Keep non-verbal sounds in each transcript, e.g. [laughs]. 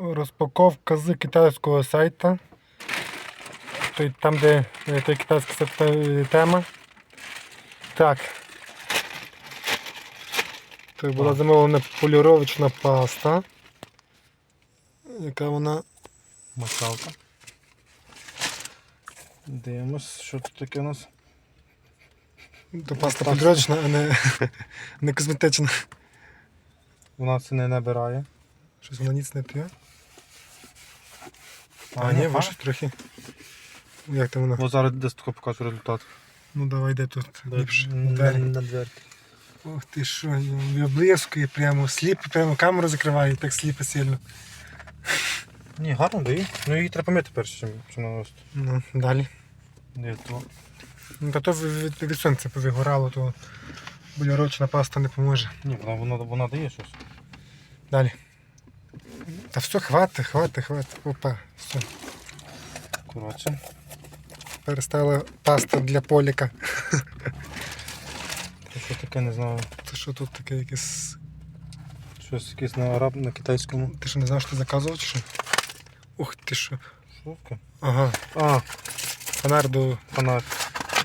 Розпаковка з китайського сайту. Той, там, де е, той китайська е, тема. Так. Це була замовлена поліровочна паста. Яка вона Мочалка. Дивимось, що тут таке у нас. то паста поліровочна, а не, не косметична. Вона це не набирає. Щось вона ніц не п'є. А, А, ні, ваше трохи. Як там вона? Ось зараз десь тако покажу результат. Ну давай де тут. Ліпше. На, дверки. Ох ти що, виблискує прямо, сліп, прямо камеру закриває, так сліпе сильно. Ні, гарно дає. Ну її треба помити перш чим, наносити. Ну, далі. Де то? Ну, та то від, від, від сонця повигорало, то болярочна паста не поможе. Ні, вона, вона, вона дає щось. Далі. Та все, хватить, хватить, хватить. Опа, все. Коротше. Перестала паста для поліка. Це що таке, не знаю. Це що тут таке якесь. Щось якесь на араб, на китайському. Ти що не знав, що ти заказував чи що? Ух ти що. Таке? Ага. А, Фонар до. фонарь.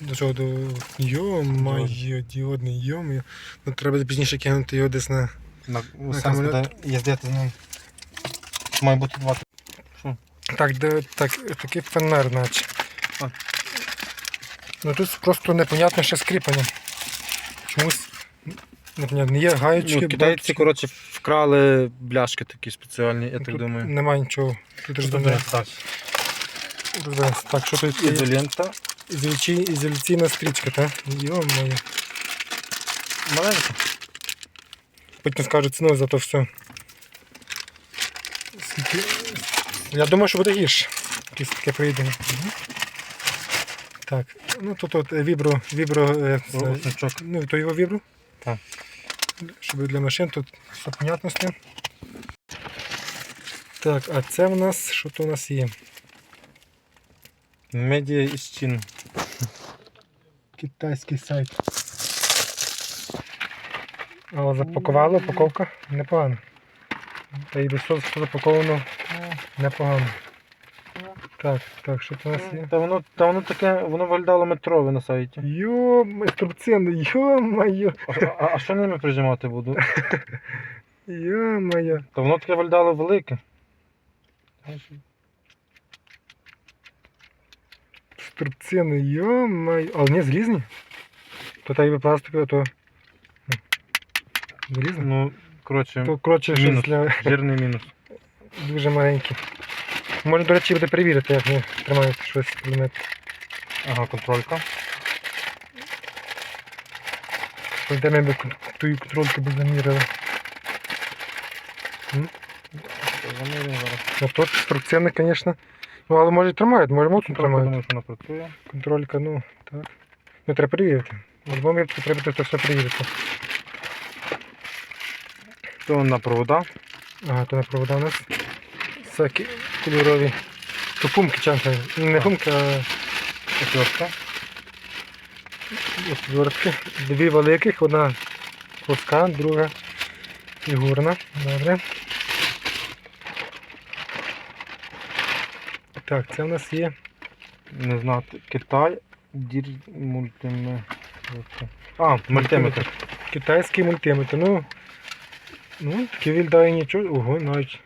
До чого до. Йо-моє, діодний, йо-моє. Ну треба пізніше кинути його десь на. На, На самоліт. буде їздити з ним. Має бути два. Що? Так, де так, такий фонар, наче. А. Ну тут просто непонятне ще скріплення. Чомусь непонятно. Є гаючки. Ну, китайці, коротше, вкрали бляшки такі спеціальні, я так думаю. Немає нічого. Тут Тут розбирається. так. Що тут? Ізолента. Ізоляцій- Ізоляційна стрічка, так? Йо-моє. Маленька. Потім скажу ціну за то все. Я думаю, що буде гірше. Таке прийде. Так, ну тут от вібро, вібро, е, це, ну то його вібро. Так. Щоб для машин тут все понятно з тим. Так, а це в нас, що то у нас є? Медіа із чин. Китайський сайт. Але запакували, упаковка непогана. Та й до все запаковано непогано. Так, так, що це у нас є? Та воно, та воно таке, воно виглядало метрове на сайті. Йо, інструкційне, йо-моє, А, а, а що ними прижимати буду? [laughs] йо-моє. Та воно таке виглядало велике. Інструкційне, йо-моє. Але не злізні. То та й пластикове, то... Залізне? Ну, коротше, То, коротше, щось мінус. для жирний мінус. дуже маленький. Можна, до речі, буде перевірити, як вони тримають щось предмет. Ага, контролька. Де ми би ту контрольку би замірили. Замірюємо зараз. Ну тут інструкційне, звісно. Ну, але може і тримають, може моцно Контролька, тримають. думаю, що вона працює. Контролька, ну, так. Ну, треба перевірити. В будь-якому треба все перевірити. То на провода. Ага, то на провода у нас. Всякі кольорові. То пумки чанка. Не пумки, а Отвертка. отвертки. Дві великих, одна плоска, друга фігурна. Добре. Так, це у нас є. Не знати. Китай. Дір мультиметр. А, мультиметр. Китайський мультиметр. Ну, ну такий виглядає нічого. Ого, навіть.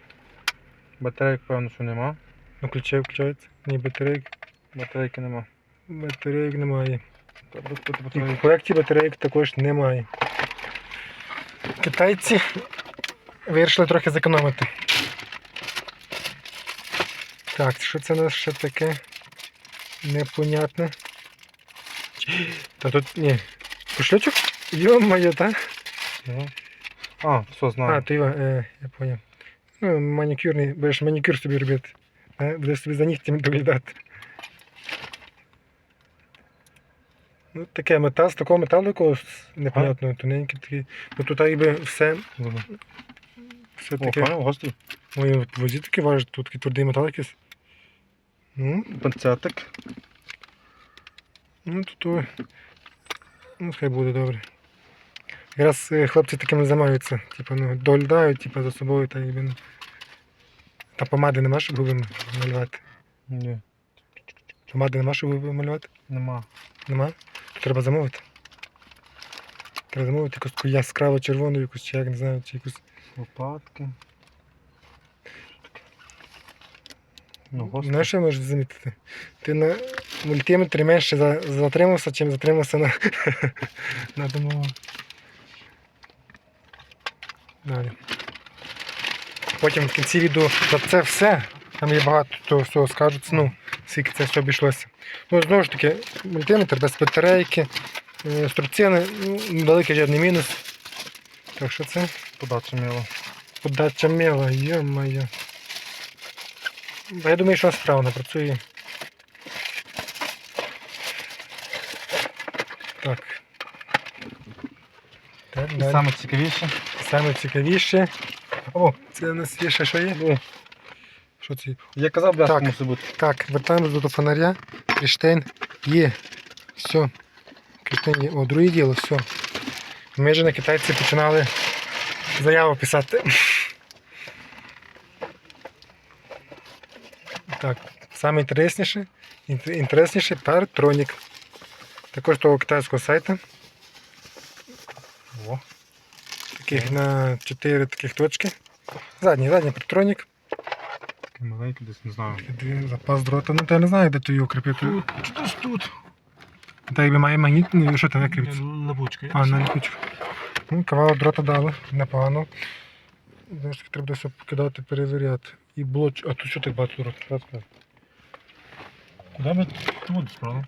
Батарейок, певно, що нема. Ну, ключей включається. Ні, батарейок. Батарейки нема. Батарейок немає. І в комплекті батарейок також немає. Китайці вирішили трохи зекономити. Так, що це у нас ще таке непонятне? Та тут ні. Кошельчик? Йо-моє, так? Ну. А, все, А, знаю. то його, е, я поняв. Ну, манікюрний, будеш манікюр собі робити. Е, Будеш собі за нігтями доглядати. Ну, таке метал, з такого металу якогось непонятного, тоненький такий. Ну тут якби все, все О, таке. файно, гострий. Ой, в возі таке важить, тут такий твердий метал якийсь. Ну, Панцетик. ну тут. Ну, хай буде добре. Якраз е, хлопці такими займаються. Типу, ну, доглядають, типу, за собою та якби. ну, Та помади нема, щоб губи малювати. Ні, Помади нема, щоб губи малювати? нема. Нема? То треба замовити. Треба замовити якусь таку яскраво червону якусь, чи як не знаю, чи якусь. Лопатки. Ну. Знаєш, що можеш замітити? Ти на мультиметрі менше затримався, чим затримався на, [laughs] на тому. Далі. Потім в кінці відео за це все. Там є багато того всього скажуть, ну, скільки це все обійшлося. Ну, знову ж таки, мультиметр без батарейки, е, струбцини, ну, великий жодний мінус. Так що це Подача мило. подача мела, йо-моє. Я думаю, що справно працює. Так. Так, І далі. саме цікавіше. Саме цікавіше. О, це у нас є ще що є? Що це? Я казав, бляшка Так. мусить бути. Так, вертаємось до фонаря. Кріштейн є. Все. Кріштейн є. О, друге діло, все. Ми ж на китайці починали заяву писати. Так, саме інтересніше, інт- інтересніше Partronік. Також того китайського сайту. О. Таких на 4 таких точки. Задній, задній Partronік. Такий маленький десь, не знаю. Запас дрота, ну я не знаю, де ти його кріпити. Тут, тут. Та якби має магніт, ну, що там як кріпиться? Лабучка. А, на ліпучку. Ну, кавалок дрота дали, непогано. Знаєш, таки треба все покидати, перевіряти. І блоч. А тут що так багато дрота? Куди ми тут справа?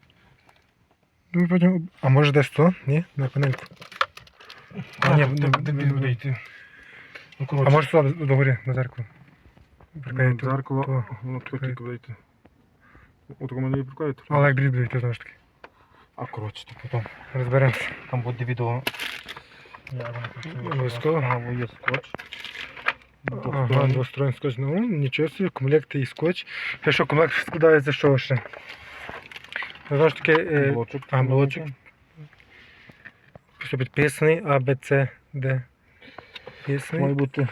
Ну, потім... А може десь то? Ні? На панельку. А, ні, де- де- де- де йти? Ну, А може сюди догорі, на зеркало. Приклеїти. Ну, Зеркало, воно тут тільки вийти. От у мене і прикладають. Але як дріб дивити, знову ж таки. А коротше, то потім. Розберемося. Там буде відео. Обов'язково. Ага, є скотч. Ага, Двосторонній. скотч. Ну, нічого собі, комплект і скотч. Ще що, комплект складається чого ще? Знову ж таки, е, Блочок. а, блочок. Все підписаний, А, Д. Має бути